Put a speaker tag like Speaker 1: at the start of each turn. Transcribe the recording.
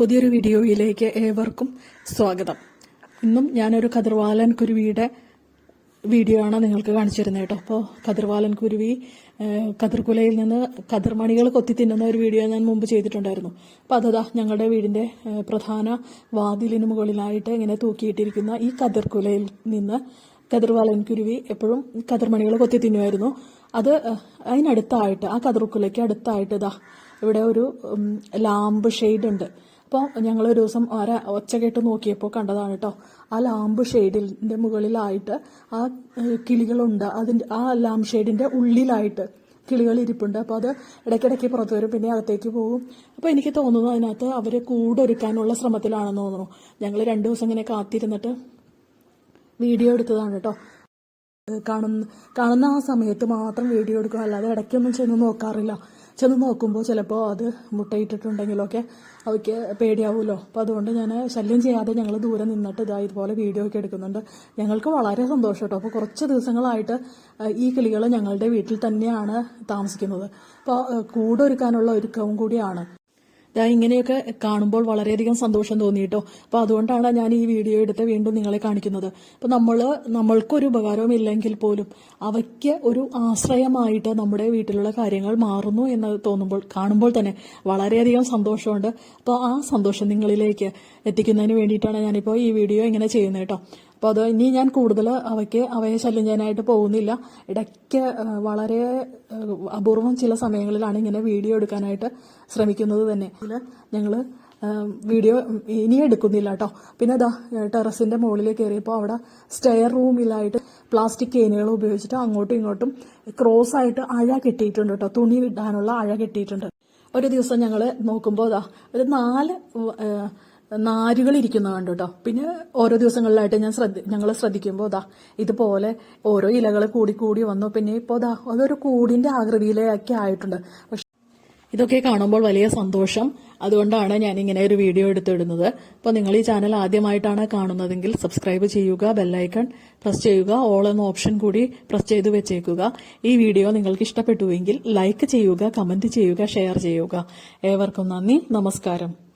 Speaker 1: പുതിയൊരു വീഡിയോയിലേക്ക് ഏവർക്കും സ്വാഗതം. ഇന്നും ഞാനൊരു കതിർവാലൻ കുരുവിയുടെ വീഡിയോ ആണ് നിങ്ങൾക്ക് കാണിച്ചു തരുന്നത് കേട്ടോ. അപ്പോൾ കതിർവാലൻ കുരുവി കതിർക്കുലയിൽ നിന്ന് കതിർമണികൾ കൊത്തി തിന്നുന്ന ഒരു വീഡിയോ ഞാൻ മുമ്പ് ചെയ്തിട്ടുണ്ടായിരുന്നു. അപ്പോൾ അതാ ഞങ്ങളുടെ വീടിന്റെ പ്രധാന വാതിലിന് മുകളിലായിട്ട് ഇങ്ങനെ തൂക്കിയിട്ടിരിക്കുന്ന ഈ കതിർക്കുലയിൽ നിന്ന് കതിർവാലൻ കുരുവി എപ്പോഴും കതിർമണികൾ കൊത്തി തിന്നുമായിരുന്നു. അത് അതിനടുത്തായിട്ട് ആ കതിർക്കുലയ്ക്ക് അടുത്തായിട്ട് ഇതാ ഇവിടെ ഒരു ലാമ്പ് ഷെയ്ഡ് ഉണ്ട് അപ്പോൾ ഞങ്ങൾ ഒരു ദിവസം ഒര ഒച്ച കേട്ട് നോക്കിയപ്പോൾ കണ്ടതാണ് കേട്ടോ ആ ലാമ്പ് ഷെയ്ഡിന്റെ മുകളിലായിട്ട് ആ കിളികളുണ്ട്. അതിന്റെ ആ ലാമ്പ് ഷെയ്ഡിന്റെ ഉള്ളിലായിട്ട് കിളികൾ ഇരിപ്പുണ്ട്. അപ്പോൾ അത് ഇടയ്ക്കിടയ്ക്ക് പുറത്ത് വരും പിന്നെ അകത്തേക്ക് പോകും. അപ്പോൾ എനിക്ക് തോന്നുന്നു അതിനകത്ത് അവർ കൂടൊരുക്കാനുള്ള ശ്രമത്തിലാണെന്ന് തോന്നുന്നു. ഞങ്ങൾ രണ്ട് ദിവസം ഇങ്ങനെ കാത്തിരുന്നിട്ട് വീഡിയോ എടുത്തതാണ് കേട്ടോ കാണുന്ന കാണുന്ന ആ സമയത്ത് മാത്രം വീഡിയോ എടുക്കും. അല്ലാതെ ഇടയ്ക്കൊന്നും ചെന്ന് നോക്കാറില്ല. ചെന്ന് നോക്കുമ്പോൾ ചിലപ്പോൾ അത് മുട്ടയിട്ടിട്ടുണ്ടെങ്കിലൊക്കെ അവയ്ക്ക് പേടിയാവുമല്ലോ അപ്പോൾ അതുകൊണ്ട് ഞാൻ ശല്യം ചെയ്യാതെ ഞങ്ങൾ ദൂരെ നിന്നിട്ട് ഇതാ ഇതുപോലെ വീഡിയോ ഒക്കെ എടുക്കുന്നുണ്ട്. ഞങ്ങൾക്ക് വളരെ സന്തോഷം കേട്ടോ അപ്പോൾ കുറച്ച് ദിവസങ്ങളായിട്ട് ഈ കിളികൾ ഞങ്ങളുടെ വീട്ടിൽ തന്നെയാണ് താമസിക്കുന്നത്. അപ്പോൾ കൂടൊരുക്കാനുള്ള ഒരുക്കവും കൂടിയാണ്. ഇങ്ങനെയൊക്കെ കാണുമ്പോൾ വളരെയധികം സന്തോഷം തോന്നിയിട്ടോ. അപ്പൊ അപ്പോൾ അതുകൊണ്ടാണ് ഞാൻ ഈ വീഡിയോ എടുത്ത് വീണ്ടും നിങ്ങളെ കാണിക്കുന്നത്. അപ്പോൾ നമ്മൾ നമ്മൾക്കൊരു ഉപകാരവും ഇല്ലെങ്കിൽ പോലും അവയ്ക്ക് ഒരു ആശ്രയമായിട്ട് നമ്മുടെ വീട്ടിലുള്ള കാര്യങ്ങൾ മാറുന്നു എന്ന് തോന്നുമ്പോൾ കാണുമ്പോൾ തന്നെ വളരെയധികം സന്തോഷമുണ്ട്. അപ്പോൾ ആ സന്തോഷം നിങ്ങളിലേക്ക് എത്തിക്കുന്നതിന് വേണ്ടിയിട്ടാണ് ഞാനിപ്പോൾ ഈ വീഡിയോ ഇങ്ങനെ ചെയ്യുന്നത് കേട്ടോ. അപ്പോൾ അത് ഇനി ഞാൻ കൂടുതൽ അവയ്ക്ക് അവയെ ശല്യം ചെയ്യാനായിട്ട് പോകുന്നില്ല. ഇടയ്ക്ക് വളരെ അപൂർവം ചില സമയങ്ങളിലാണ് ഇങ്ങനെ വീഡിയോ എടുക്കാനായിട്ട് ശ്രമിക്കുന്നത് തന്നെ. ഇതിൽ ഞങ്ങൾ വീഡിയോ ഇനി എടുക്കുന്നില്ല കേട്ടോ. പിന്നെ അതാ ടെറസിന്റെ മുകളിൽ കയറിയപ്പോൾ അവിടെ സ്റ്റെയർ റൂമിലായിട്ട് പ്ലാസ്റ്റിക് കേനുകൾ ഉപയോഗിച്ചിട്ട് അങ്ങോട്ടും ഇങ്ങോട്ടും ക്രോസ് ആയിട്ട് അഴ കെട്ടിയിട്ടുണ്ട് കേട്ടോ. തുണി ഇടാനുള്ള അഴ കെട്ടിയിട്ടുണ്ട്. ഒരു ദിവസം ഞങ്ങൾ നോക്കുമ്പോൾ അതാ ഒരു നാല് നാരുകൾ ഇരിക്കുന്ന കണ്ടു കേട്ടോ പിന്നെ ഓരോ ദിവസങ്ങളിലായിട്ട് ഞാൻ ശ്രദ്ധ ഞങ്ങൾ ശ്രദ്ധിക്കുമ്പോൾ ഇതാ ഇതുപോലെ ഓരോ ഇലകൾ കൂടി കൂടി വന്നു. പിന്നെ ഇപ്പോൾ ഇതാ അതൊരു കൂടിന്റെ ആകൃതിയിലൊക്കെ ആയിട്ടുണ്ട്. പക്ഷെ ഇതൊക്കെ കാണുമ്പോൾ വലിയ സന്തോഷം. അതുകൊണ്ടാണ് ഞാൻ ഇങ്ങനെ ഒരു വീഡിയോ എടുത്തിടുന്നത്. അപ്പോൾ നിങ്ങൾ ഈ ചാനൽ ആദ്യമായിട്ടാണ് കാണുന്നതെങ്കിൽ സബ്സ്ക്രൈബ് ചെയ്യുക ബെല്ലൈക്കൺ പ്രസ് ചെയ്യുക ഓൾ എന്ന ഓപ്ഷൻ കൂടി പ്രസ് ചെയ്ത് വെച്ചേക്കുക. ഈ വീഡിയോ നിങ്ങൾക്ക് ഇഷ്ടപ്പെട്ടുവെങ്കിൽ ലൈക്ക് ചെയ്യുക കമന്റ് ചെയ്യുക ഷെയർ ചെയ്യുക. ഏവർക്കും നന്ദി നമസ്കാരം.